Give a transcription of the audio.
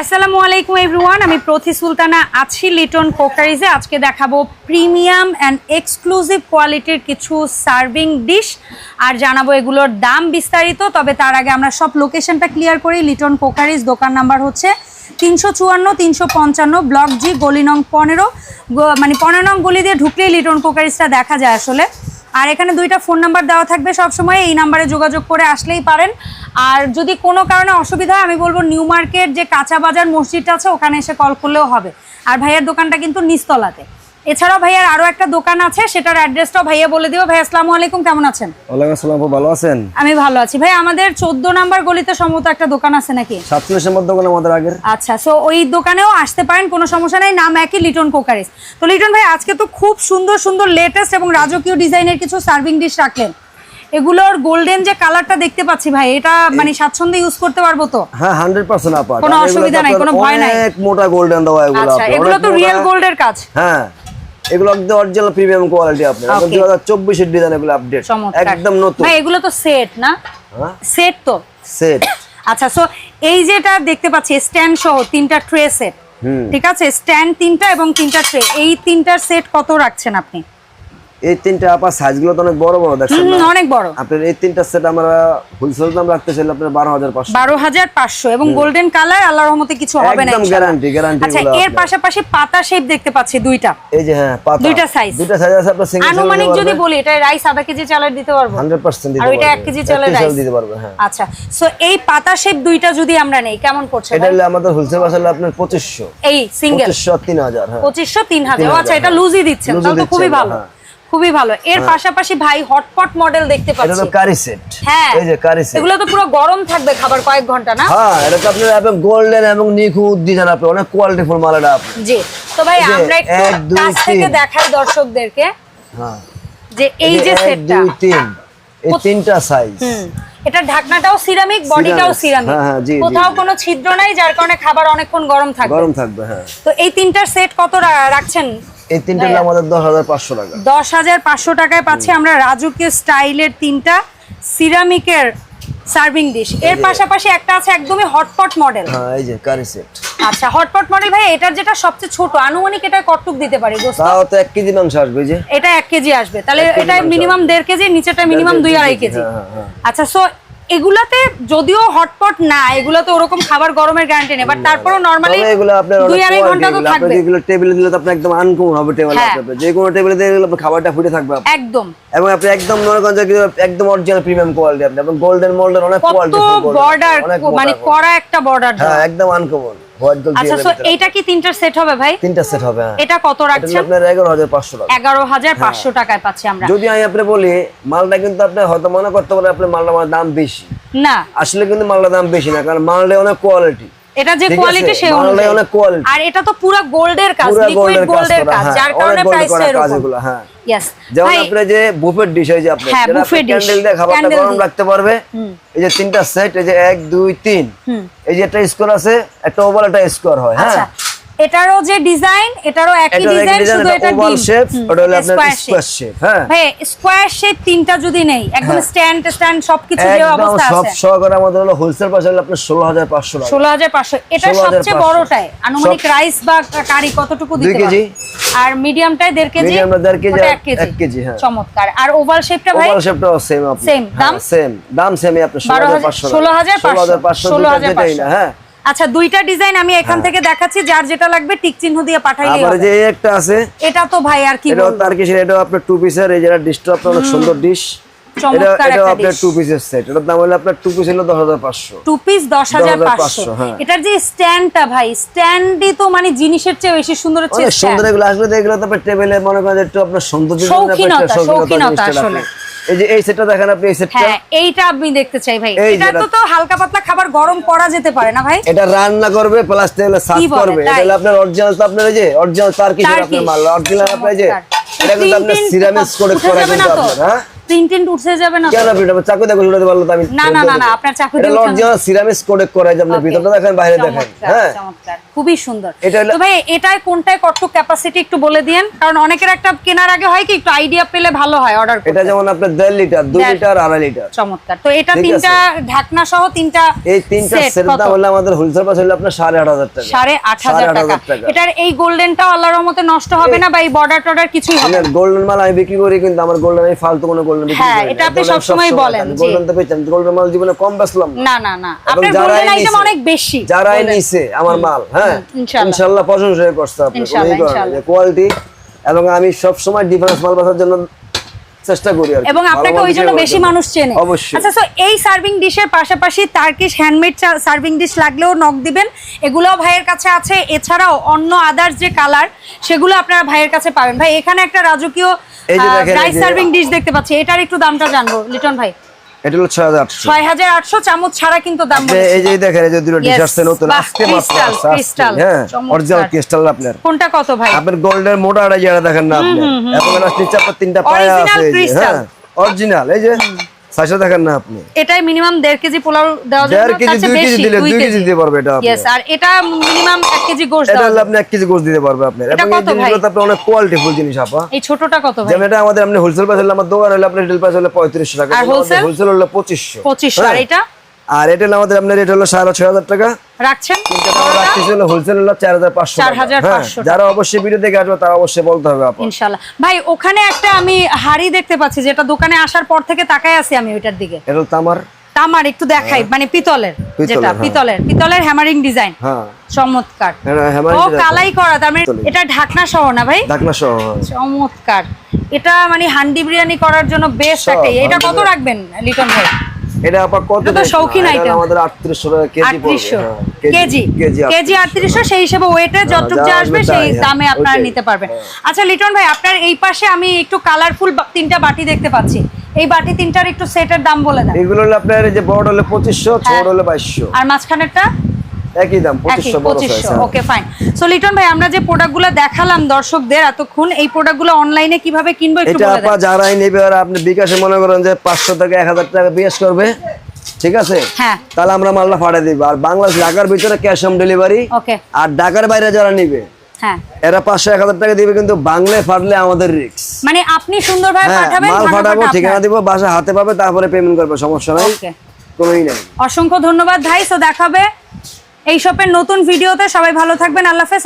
আসসালামু আলাইকুম এভরিওয়ান আমি প্রতি সুলতানা আছি লিটন কোকারিজে। আজকে দেখাবো প্রিমিয়াম অ্যান্ড এক্সক্লুসিভ কোয়ালিটির কিছু সার্ভিং ডিশ আর জানাব এগুলোর দাম বিস্তারিত, তবে তার আগে আমরা সব লোকেশনটা ক্লিয়ার করি। লিটন কোকারিজ, দোকান নাম্বার হচ্ছে তিনশো চুয়ান্ন, তিনশো পঞ্চান্ন, ব্লক জি, গলি নং পনেরো। মানে পনেরো নং গলি দিয়ে ঢুকলেই লিটন কোকারিজটা দেখা যায় আসলে। আর এখানে দুইটা ফোন নাম্বার দেওয়া থাকবে সবসময়। এই নাম্বারে যোগাযোগ করে আসলেই পারেন। আর যদি কোনো কারণে অসুবিধা হয় আমি বলব নিউ মার্কেট যে কাঁচা বাজার মসজিদটা আছে ওখানে এসে কল করলেও হবে। আর ভাইয়ার দোকানটা কিন্তু নিস্তলাতে এছাড়াও ভাইয়ার আরও একটা দোকান আছে সেটার অ্যাড্রেসটাও ভাইয়া বলে দিও ভাই আসসালামু আলাইকুম কেমন আছেন? ওয়ালাইকুম আসসালাম ভালো আছেন? আমি ভালো আছি। ভাই আমাদের চোদ্দ নাম্বার গলিতে সম্ভবত একটা দোকান আছে নাকি? সাতচল্লিশ নম্বর দোকান আমাদের আগের। আচ্ছা সো ওই দোকানেও আসতে পারেন কোনো সমস্যা নেই। নাম একই লিটন কোকারিস। তো লিটন ভাই আজকে তো খুব সুন্দর সুন্দর লেটেস্ট এবং রাজকীয় ডিজাইনের কিছু সার্ভিং ডিশ রাখলেন। এগুলোর গোল্ডেন যে কালারটা দেখতে পাচ্ছি ভাই এটা মানে স্বাচ্ছন্দ্যে ইউজ করতে পারব তো? হ্যাঁ হান্ড্রেড পার্সেন্ট আপা। কোনো অসুবিধা নাই, কোনো ভয় নাই। অনেক মোটা গোল্ডেন দেওয়া এগুলো আচ্ছা এগুলো তো রিয়েল গোল্ডের কাজ। হ্যাঁ এগুলো একদম অরিজিনাল প্রিমিয়াম কোয়ালিটি আপনার এখন Okay. দুই ডিজাইন এগুলো আপডেট একদম নতুন। ভাই এগুলো তো সেট না? হ্যাঁ? সেট তো? সেট আচ্ছা সো এই যেটা দেখতে পাচ্ছি স্ট্যান্ড সহ তিনটা ট্রে সেট ঠিক আছে? স্ট্যান্ড তিনটা এবং তিনটা ট্রে এই তিনটার সেট কত রাখছেন আপনি? এই তিনটা আপা সাইজগুলো তো অনেক বড় বড় দেখছেন না? অনেক বড়। আপনার এই তিনটা সেট আমরা হোলসেল দাম রাখতে চাইলে আপনার বারো হাজার পাঁচশো। বারো হাজার পাঁচশো এবং গোল্ডেন কালার আল্লাহর রহমতে কিছু হবে না একদম গ্যারান্টি গ্যারান্টি আচ্ছা এর পাশাপাশি পাতা শেপ দেখতে পাচ্ছি দুইটা। এই যে হ্যাঁ পাতা। দুইটা size। দুইটা সাইজ আছে আপনার সিঙ্গেল আনুমানিক যদি বলি এটা রাইস আধা কেজি চালের দিতে পারব। হান্ড্রেড পার্সেন্ট দিতে পারব। আর পারবে এক কেজি চালের রাইস দিতে পারব হ্যাঁ। আচ্ছা সো এই পাতা শেপ দুইটা যদি আমরা নেই কেমন পড়ছে এটা হলো আমাদের হোলসেল বাজারে আপনার পঁচিশশো। এই সিঙ্গেল পঁচিশশো তিন হাজার হ্যাঁ। পঁচিশশো তিন হাজার। ও 3000, আচ্ছা এটা হ্যাঁ। লুজই দিচ্ছেন তাহলে তো খুবই ভালো। আমরা, খুবই ভালো। এর পাশাপাশি ভাই হটপট মডেল দেখতে এটা পাচ্ছি। তো কারি সেট হ্যাঁ। এই যে কারি সেট এগুলো তো পুরো গরম থাকবে খাবার কয়েক ঘণ্টা না? হ্যাঁ এটা তো আপনার আপনি গোল্ডেন এবং নিখুঁত ডিজাইন আপনি অনেক কোয়ালিটি ফুল মাল এটা জি। তো ভাই আমরা একটু কাছ থেকে দেখাই দর্শকদেরকে হ্যাঁ। যে এই যে সেটটা দুই তিন। এই তিনটা সাইজ হুম। এটা ঢাকনাটাও সিরামিক বডিটাও সিরামিক হ্যাঁ, হ্যাঁ, কোথাও। কোনো ছিদ্র নাই যার কারণে খাবার অনেকক্ষণ গরম থাকবে। গরম থাকবে হ্যাঁ। তো এই তিনটার সেট কত রাখছেন? এই তিনটা আমাদের দশ হাজার পাঁচশো টাকা। দশ হাজার পাঁচশো টাকায় পাচ্ছি আমরা রাজুকে স্টাইলের তিনটা সিরামিকের সার্ভিং ডিশ। এর পাশাপাশি একটা আছে একদমই হটপট মডেল। হ্যাঁ এই যে কারি সেট আচ্ছা হটপট মডেল ভাই এটার যেটা সবচেয়ে ছোট আনুমানিক এটা কটুক দিতে পারি দোস্ত? তাও তো এক কেজি মাংস আসবে যে। এটা এক কেজি আসবে। তাহলে এটা মিনিমাম দেড় কেজি নিচেটা মিনিমাম দেড় দুই কেজি, আড়াই কেজি হ্যাঁ, হ্যাঁ, হ্যাঁ। আচ্ছা সো এগুলাতে যদিও হটপট না এগুলাতে ওরকম খাবার গরমের গ্যারান্টি নেই বাট তারপরেও নরমালি এগুলো আপনার দুই আড়াই ঘণ্টা তো থাকবে। এগুলো টেবিলে দিলে তো আপনি একদম আনকমন হবে টেবিলে থাকবে আপনার। যে কোনো টেবিলে দিলে আপনার খাবারটা ফুটে থাকবে। একদম। এবং আপনি একদম নরগঞ্জ একদম অরিজিনাল প্রিমিয়াম কোয়ালিটি আপনি। এবং গোল্ডেন মোল্ডের অনেক কত কোয়ালিটি বর্ডার মানে করা একটা বর্ডার হ্যাঁ একদম আনকমন আচ্ছা সো এইটা কি তিনটা সেট হবে ভাই? তিনটা সেট হবে হ্যাঁ। এটা কত এটা রাখছেন? আপনার এগারো হাজার পাঁচশো টাকা। এগারো হাজার পাঁচশো টাকায় পাচ্ছি আমরা। যদি আমি আপনি বলি মালটা কিন্তু আপনি হয়তো মনে করতে পারেন আপনি মালটা দাম বেশি। না। আসলে কিন্তু মালটার দাম বেশি না কারণ মালটা অনেক কোয়ালিটি এটা যে কোয়ালিটি সে অনুযায়ী। আর এটা তো পুরো গোল্ডের কাজ লিকুইড গোল্ডের কাজ হ্যাঁ যার কারণে কাজ এরকম। হ্যাঁ। ইয়েস যেমন আপনি যে বুফেট ডিশ যে আপনি হ্যাঁ, ক্যান্ডেল দিয়ে খাবারটা গরম। রাখতে পারবে এই যে তিনটা সেট এই যে এক দুই তিন এই যে একটা স্কোর আছে একটা ওভাল একটা স্কোর হয় হ্যাঁ। আচ্ছা এটারও যে ডিজাইন এটারও একই ডিজাইন শুধু এটা ওভাল ডিম। শেপ ওটা হলো আপনার স্কোয়ার শেপ হ্যাঁ। ভাই স্কোয়ার শেপ তিনটা যদি নেই একদম স্ট্যান্ড স্ট্যান্ড সবকিছু যে অবস্থা সব সহকারে আমাদের হলো হোলসেল পাশে হলো আপনার ষোলো হাজার পাঁচশো টাকা। ষোলো হাজার পাঁচশো। এটা 16,500 সবচেয়ে বড়টায় আনুমানিক রাইস বা কারি কতটুকু দিতে। পারবে? আর মিডিয়ামটায় দেড় কেজি? Medium টা দেড় কেজি, ওটা আর এক কেজি। কেজি, হ্যাঁ। চমৎকার। আর ওভাল শেপটা ভাই? ওভাল শেপটাও সেম আপনি। Same, দাম? সেম দাম সেমই আপনি ষোলো হাজার পাঁচশো ষোলো হাজার ষোলো হাজার পাঁচশো ষোলো হাজার যেটাই না হ্যাঁ। আচ্ছা দুইটা ডিজাইন আমি এখান থেকে দেখাচ্ছি যার যেটা লাগবে টিক চিহ্ন দিয়ে পাঠাইলেই আবার যে একটা আছে এটা তো ভাই আর কি বলব? তার কিছু এটাও আপনার টু পিসের এই যেটা ডিশটা আপনার অনেক সুন্দর ডিশ এটা একটা আপনার। টু পিসের সেট এটার দাম হলো আপনার টু পিস হলো দশ হাজার পাঁচশো। টু পিস দশ হাজার পাঁচশো। 10,500, হ্যাঁ। এটার যে স্ট্যান্ডটা ভাই স্ট্যান্ডই তো মানে জিনিসের চেয়ে বেশি সুন্দর হচ্ছে সুন্দর এগুলো। আসলে এগুলো তো আপনার টেবিলে মনে করেন একটু আপনার সৌন্দর্য শৌখিনতা, শৌখিনতা আসলে। এই যে এই সেটটা দেখেন আপনি এই সেটটা? হ্যাঁ এইটা আমি দেখতে চাই ভাই। এই এটা তো তো হালকা পাতলা খাবার গরম করা যেতে পারে না ভাই? এটা রান্না করবে প্লাস তেলে সার্ভ করবে। এটা হলো আপনার অরিজিনাল তো আপনার এই যে অরিজিনাল তার আপনার মাল। অরিজিনাল আপনার যে। এটা কিন্তু print সিরামিক্স করে করা কিন্তু? আপনার হ্যাঁ? প্রিন্ট টিন্ট উঠে যাবে না কেন এটা চাকু দেখো উঠাতে পারল আমি না, না, না, না, আপনার চাকু দিয়ে উঠানো- অরিজিনাল সিরামিক্স কোডেক করা যায় আপনি ভিতরটা দেখেন বাইরে দেখেন হ্যাঁ। চমৎকার। খুবই সুন্দর। তো ভাই এটায় কোনটায় কত ক্যাপাসিটি একটু বলে দিয়েন কারণ অনেকের একটা কেনার আগে হয় কি একটু আইডিয়া পেলে ভালো হয় অর্ডার এটা যেমন আপনার লিটার দুই দেড়- লিটার আড়াই লিটার। চমৎকার। তো এটা তিনটা ঢাকনা সহ তিনটা এই তিনটা set সেট দাম হলে আমাদের হোলসেল প্রাইস হলো আপনার সাড়ে আট হাজার টাকা। সাড়ে আট হাজার সাড়ে আট টাকা। হাজার টাকা। এটার এই গোল্ডেনটাও আল্লাহর রহমতে নষ্ট হবে না বা এই বর্ডার টর্ডার কিছুই হবে না। গোল্ডেন মাল আমি বিক্রি করি কিন্তু আমার গোল্ডেন আমি ফালতু কোনো গোল্ডেন বিক্রি হ্যাঁ, এটা আপনি গোল্ডেন সবসময় সবসময় বলেন, আমি গোল্ডেন তো পেয়েছি গোল্ডেন মাল জীবনে কম বেচলাম। না। না না। না এবং আপনার গোল্ডেন আইটেম অনেক বেশি যারাই নিছে আমার মাল হ্যাঁ ইনশাআল্লাহ। ইনশাআল্লাহ প্রশংসা করছে আপনি ইনশাআল্লাহ, ইনশাআল্লাহ। কোয়ালিটি এবং আমি সব সময় ডিফারেন্স মাল বেচার জন্য চেষ্টা করি আর এবং আপনাকে ওই জন্য বেশি মানুষ চেনে। অবশ্যই। আচ্ছা তো এই সার্ভিং ডিশের পাশাপাশি টার্কিশ হ্যান্ডমেড সার্ভিং ডিশ লাগলেও নক দিবেন। এগুলোও ভাইয়ের কাছে আছে এছাড়াও অন্য আদার্স যে কালার সেগুলো আপনারা ভাইয়ের কাছে পাবেন। ভাই এখানে একটা রাজকীয় এই যে দেখেন, রাইস সার্ভিং ডিশ দেখতে পাচ্ছি। এটার একটু দামটা জানব। লিটন ভাই। এটা হলো ছয় হাজার আটশো। ছয় হাজার আটশো চামচ ছাড়া কিন্তু দাম আপনি এই যে দেখেন এই যে দুটো ডিশ আসছে নতুন আজকে মাত্র আসছে, crystal, হ্যাঁ অরিজিনাল ক্রিস্টাল আপনার। কোনটা কত ভাই? আপনার গোল্ডের মোটা আড়াই দেখেন না আপনি এত এর নিচে আপনার তিনটা পায়া আছে যে, হ্যাঁ অরিজিনাল এই যে। সাইজটা দেখেন না আপনি। এটাই মিনিমাম 1.5 কেজি পোলাও দেওয়া যাবে দেড় না? কেজি তার কেজি দিলে দুই দুই কেজি। দিতে পারবে এটা আপনি यस আর এটা মিনিমাম 1 কেজি গোশ এটা হলে যাবে। আপনি 1 কেজি গোশ দিতে পারবে আপনার। এটা কত ভাই? এটা আপনি অনেক কোয়ালিটিফুল জিনিস আপা। এই ছোটটা কত ভাই? যেমন এটা আমাদের আপনি হোলসেল প্রাইস হলে আমার দোকান হলে আপনার রিটেল প্রাইস হলে পঁয়ত্রিশশো টাকা। আর? হোলসেল হলে 2500 2500 আর এটা? আর এটা হলো আমাদের আপনার রেট হলো সাড়ে ছয় হাজার টাকা। রাখছেন? রাখতেছি হলো হোলসেল হলো চার হাজার পাঁচশো টাকা। 4,500 হ্যাঁ। যারা অবশ্যই ভিডিও দেখে আসবে তারা অবশ্যই বলতে হবে ইনশাল্লাহ ভাই ওখানে একটা আমি হাড়ি দেখতে পাচ্ছি যেটা দোকানে আসার পর থেকে তাকায় আছি আমি ওইটার দিকে। এটা তামার। তামার একটু দেখাই মানে পিতলের যেটা হ্যাঁ। পিতলের পিতলের হ্যামারিং ডিজাইন হ্যাঁ। চমৎকার। ও কালাই করা তার মানে এটা ঢাকনা সহ না ভাই? ঢাকনা সহ হ্যাঁ। চমৎকার। এটা মানে হান্ডি বিরিয়ানি করার জন্য বেস্ট সব, একটা এটা কত রাখবেন লিটন ভাই? এটা আবার কত এটা শৌখিন আইটেম আমাদের আটত্রিশশো টাকা কেজি পড়বে হ্যাঁ, কেজি কেজি। কেজি আটত্রিশশো। সেই হিসেবে ওয়েটে যতটুকু যা আসবে সেই হ্যাঁ, দামে আপনারা নিতে পারবেন। আচ্ছা লিটন ভাই আপনার এই পাশে আমি একটু কালারফুল তিনটা বাটি দেখতে পাচ্ছি। এই বাটি তিনটার একটু সেটের দাম বলে দেন। এগুলো হলো আপনার এই যে বড় হলে পঁচিশশো ছোট হ্যাঁ। হলে বাইশশো। আর মাঝখানেরটা? একই দাম একই পঁচিশশো বড় সাইজ পঁচিশশো ওকে ফাইন সো লিটন ভাই আমরা যে প্রোডাক্টগুলো দেখালাম দর্শকদের এতক্ষণ এই প্রোডাক্টগুলো অনলাইনে কীভাবে কিনবো একটু এটা আপা যারাই নেবে আর আপনি বিকাশে মনে করেন যে পাঁচশো টাকা এক হাজার টাকা বিকাশ করবে ঠিক আছে? হ্যাঁ। তাহলে আমরা মালটা পাঠিয়ে দিব। আর বাংলাদেশ ঢাকার ভিতরে ক্যাশ অন ডেলিভারি ওকে আর ঢাকার বাইরে যারা নিবে হ্যাঁ। এরা পাঁচশো এক হাজার টাকা দিবে কিন্তু বাংলায় ফাটলে আমাদের রিক্স মানে আপনি সুন্দরভাবে হ্যাঁ পাঠাবেন মাল ফাটাবো ঠিকানা। দিব বাসা হাতে পাবে তারপরে পেমেন্ট করবে সমস্যা নাই। কোনোই নাই। অসংখ্য ধন্যবাদ ভাই সো দেখাবে এই শপের নতুন ভিডিওতে সবাই ভালো থাকবেন আল্লাহ হাফেজ